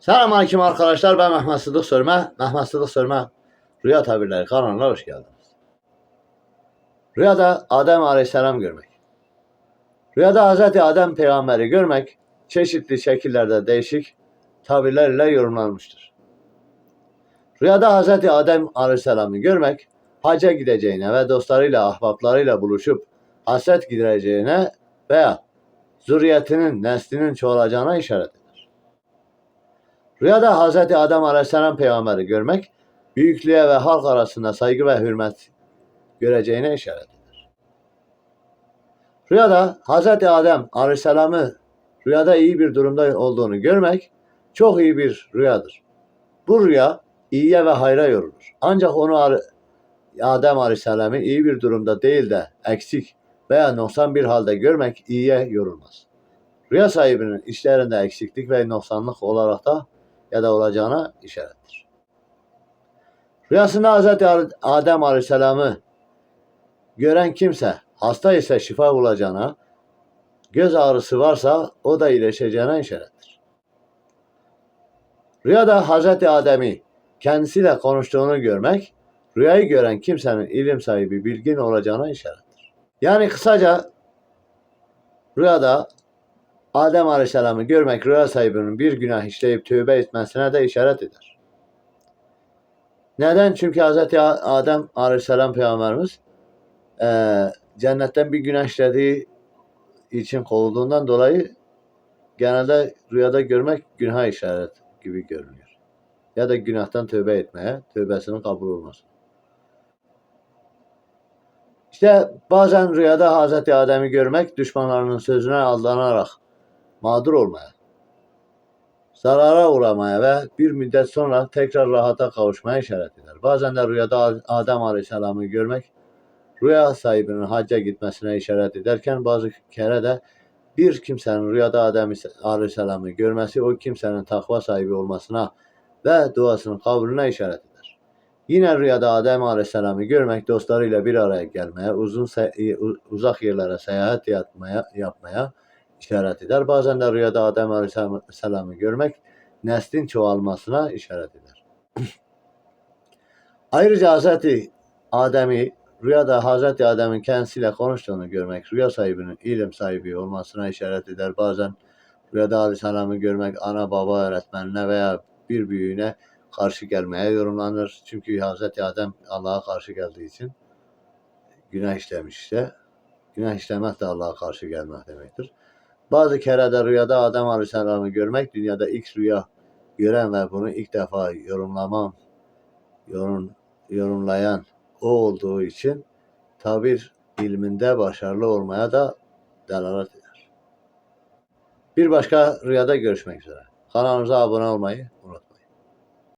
Selamünaleyküm arkadaşlar. Ben Mehmet Sıdık Sörme. Mehmet Sıdık Sörme Rüya Tabirleri kanalına hoş geldiniz. Rüyada Adem Aleyhisselam görmek. Rüyada Hz. Adem peygamberi görmek çeşitli şekillerde değişik tabirler ile yorumlanmıştır. Rüyada Hz. Adem Aleyhisselam'ı görmek hacca gideceğine ve dostlarıyla, ahbaplarıyla buluşup hasret gidereceğine veya zürriyetinin, neslinin çoğalacağına işaret. Rüyada Hz. Adem Aleyhisselam peygamberi görmek, büyüklüğe ve halk arasında saygı ve hürmet göreceğine işaret eder. Rüyada Hz. Adem Aleyhisselam'ı rüyada iyi bir durumda olduğunu görmek çok iyi bir rüyadır. Bu rüya iyiye ve hayra yorulur. Ancak onu Adem Aleyhisselam'ı iyi bir durumda değil de eksik veya noksan bir halde görmek iyiye yorulmaz. Rüya sahibinin işlerinde eksiklik ve noksanlık olarak da ya da olacağına işarettir. Rüyasında Hz. Adem Aleyhisselam'ı gören kimse hasta ise şifa bulacağına, göz ağrısı varsa o da iyileşeceğine işarettir. Rüyada Hz. Adem'i kendisiyle konuştuğunu görmek, rüyayı gören kimsenin ilim sahibi, bilgin olacağına işarettir. Yani kısaca rüyada Adem Aleyhisselam'ı görmek rüya sahibinin bir günah işleyip tövbe etmesine de işaret eder. Neden? Çünkü Hz. Adem Aleyhisselam Peygamberimiz eee, cennetten bir günah işlediği için kovulduğundan dolayı genelde rüyada görmek günah işaret gibi görünüyor. Ya da günahtan tövbe etmeye, tövbesinin kabul olması. İşte bazen rüyada Hz. Adem'i görmek düşmanlarının sözüne aldanarak mağdur olmaya, zarara uğramaya ve bir müddet sonra tekrar rahata kavuşmaya işaret eder. Bazen de rüyada Adem Aleyhisselam'ı görmek rüya sahibinin hacca gitmesine işaret ederken bazı kere de bir kimsenin rüyada Adem Aleyhisselam'ı görmesi o kimsenin takva sahibi olmasına ve duasının kabulüne işaret eder. Yine rüyada Adem Aleyhisselam'ı görmek dostlarıyla bir araya gelmeye, uzun uzak yerlere seyahat yapmaya, yapmaya işaret eder. Bazen de rüyada Adem Aleyhisselam'ı görmek neslin çoğalmasına işaret eder. Ayrıca Hz. Adem'i rüyada Hz. Adem'in kendisiyle konuştuğunu görmek, rüya sahibinin ilim sahibi olmasına işaret eder. Bazen rüyada Aleyhisselam'ı görmek ana baba öğretmenine veya bir büyüğüne karşı gelmeye yorumlanır. Çünkü Hz. Adem Allah'a karşı geldiği için günah işlemiş işte. Günah işlemek de Allah'a karşı gelmek demektir. Bazı kere de rüyada Adem Aleyhisselam'ı görmek dünyada ilk rüya gören ve bunu ilk defa yorumlamam, yorum, yorumlayan o olduğu için tabir ilminde başarılı olmaya da delalet eder. Bir başka rüyada görüşmek üzere. Kanalımıza abone olmayı unutmayın.